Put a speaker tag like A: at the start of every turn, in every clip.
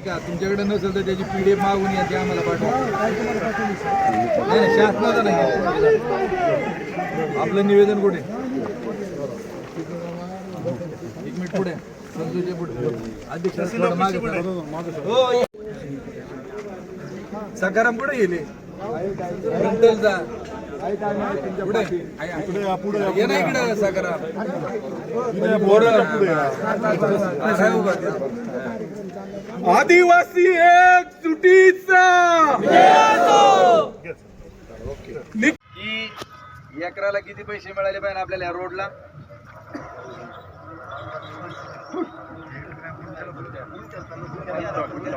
A: ठीक आहे तुमच्याकडे नसेल तर त्याची पीडीएफ मागून या ते आम्हाला पाठवा. नाही नाही शासनाचं नाही आपलं निवेदन कुठे? एक मिनिट पुढे. संतोषच्या पुढे. अध्यक्ष मागे. हो सकाराम कुठे गेले? पुढे. आहे. ये ना इकडे सकाराम पोरं.
B: आदिवासी एक सुटीचा
A: की एकराला किती पैसे मिळाले पाहिजे आपल्याला या रोडला?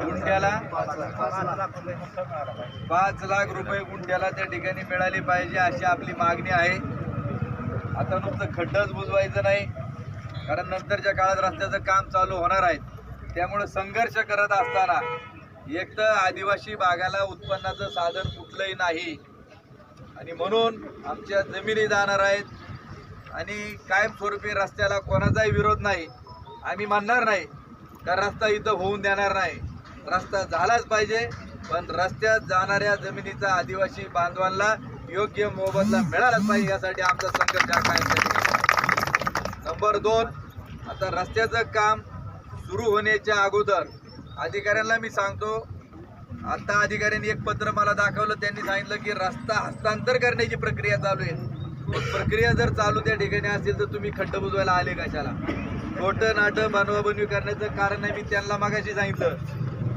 A: गुंड्याला पाच लाख रुपये गुंड्याला त्या ठिकाणी मिळाले पाहिजे अशी आपली मागणी आहे. आता नुसतं खड्डच बुजवायचं नाही. कारण नंतरच्या काळात रस्त्याचं काम चालू होणार आहे. त्यामुळं संघर्ष करत असताना एक तर आदिवासी भागाला उत्पन्नाचं साधन कुठलंही नाही. आणि म्हणून आमच्या जमिनी जाणार आहेत. आणि कायमस्वरूपी रस्त्याला कोणाचाही विरोध नाही. आम्ही मानणार नाही का रस्ता इथं होऊन देणार नाही. रस्ता झालाच पाहिजे पण रस्त्यात जाणाऱ्या जमिनीचा आदिवासी बांधवांना योग्य मोबदला मिळालाच पाहिजे यासाठी आमचा संघर्ष कायम नंबर दोन आता रस्त्याचं काम सुरू होण्याच्या अगोदर अधिकाऱ्यांना मी सांगतो आता अधिकाऱ्यांनी एक पत्र मला दाखवलं त्यांनी सांगितलं की रस्ता हस्तांतर करण्याची प्रक्रिया चालू आहे. प्रक्रिया जर चालू त्या ठिकाणी असेल तर तुम्ही खड्ड बुजवायला आले कशाला? खोटं नाटं बनवाबनवी करण्याचं कारण नाही मी त्यांना मागाशी सांगितलं.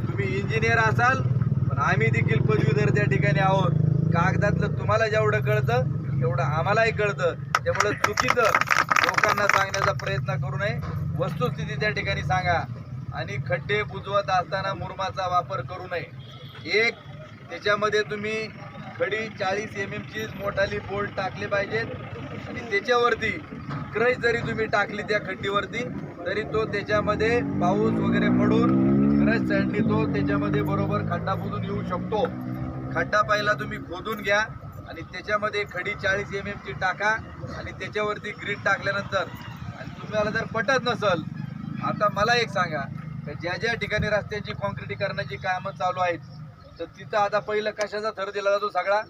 A: तुम्ही इंजिनियर असाल पण आम्ही देखील पदवीधर त्या ठिकाणी आहोत. कागदातलं तुम्हाला जेवढं कळतं तेवढं आम्हालाही कळतं. त्यामुळं चुकीचं लोकांना सांगण्याचा प्रयत्न करू नये. वस्तुस्थिती त्या ठिकाणी सांगा. आणि खड्डे बुजवत असताना मुरमाचा वापर करू नये. एक त्याच्यामध्ये तुम्ही खडी चाळीस एम एमची मोठाली बोल्ट टाकले पाहिजेत. आणि त्याच्यावरती क्रश जरी तुम्ही टाकली त्या खड्डीवरती तरी तो त्याच्यामध्ये पाऊस वगैरे पडून क्रश चढली तो त्याच्यामध्ये बरोबर खड्डा बुजून येऊ शकतो. खड्डा पहिला तुम्ही खोदून घ्या आणि त्याच्यामध्ये खडी चाळीस एम एमची टाका आणि त्याच्यावरती ग्रीड टाकल्यानंतर तुम्हाला जर पटत नसल आता मला एक सांगा ज्या ज्या ठिकाणी रस्त्याची काँक्रिटीकरणाची कामं चालू आहेत तर तिथं आता पहिलं कशाचा थर दिला जातो सगळा?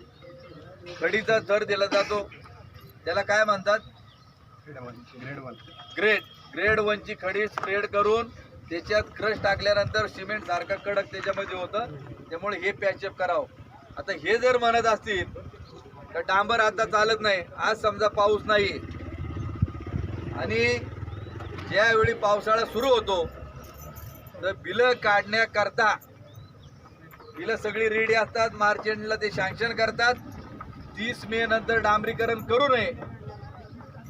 A: खडीचा थर दिला जातो. त्याला काय म्हणतात? ग्रेड ग्रेड वनची खडी स्प्रेड करून त्याच्यात क्रश टाकल्यानंतर सिमेंट सारखं कडक त्याच्यामध्ये होतं. त्यामुळे हे पॅचअप करावं. आता हे जर म्हणत असतील तर डांबर आता चालत नाही. आज समजा पाऊस नाही आणि ज्यावेळी पावसाळा सुरू होतो तर बिलं काढण्याकरता बिलं सगळी रेडी असतात मार्च एंडला ते सँक्शन करतात. तीस मे नंतर डांबरीकरण करू नये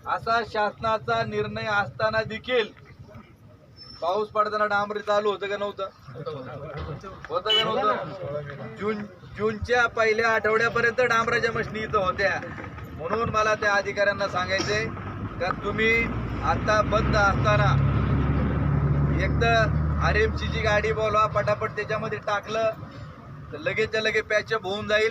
A: असा शासनाचा निर्णय असताना देखील पाऊस पडताना डांबरी चालू होतं का नव्हतं? होतं का नव्हतं? जून जूनच्या पहिल्या आठवड्यापर्यंत डांबराच्या मशनी इथं होत्या. म्हणून मला त्या अधिकाऱ्यांना सांगायचंय का तुम्ही आता बंद असताना एक तर आर एमची जी गाडी बोलवा पटापट त्याच्यामध्ये टाकलं तर लगेचच्या लगे पॅचअप होऊन जाईल.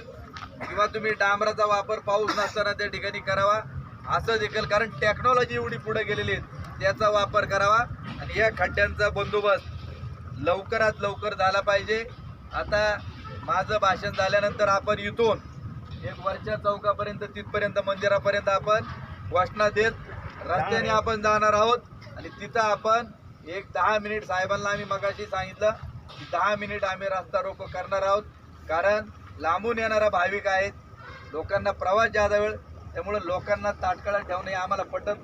A: किंवा तुम्ही डांबराचा वापर पाऊस नसताना त्या ठिकाणी करावा. असं देखील कारण टेक्नॉलॉजी एवढी पुढे गेलेली आहे त्याचा वापर करावा. आणि या खड्ड्यांचा बंदोबस्त लवकरात लवकर झाला पाहिजे. आता माझं भाषण झाल्यानंतर आपण इथून एक वरच्या चौकापर्यंत तिथपर्यंत मंदिरापर्यंत आपण घोषणा देत रस्त्याने आपण जाणार आहोत आणि तिथं आपण एक दहा मिनिट साहेबांना आम्ही मगाशी सांगितलं की दहा मिनिट आम्ही रस्ता रोको करणार आहोत. कारण लांबून येणारा भाविक आहेत. लोकांना प्रवास जादा वेळ त्यामुळे लोकांना ताटकळा ठेवणे आम्हाला पटत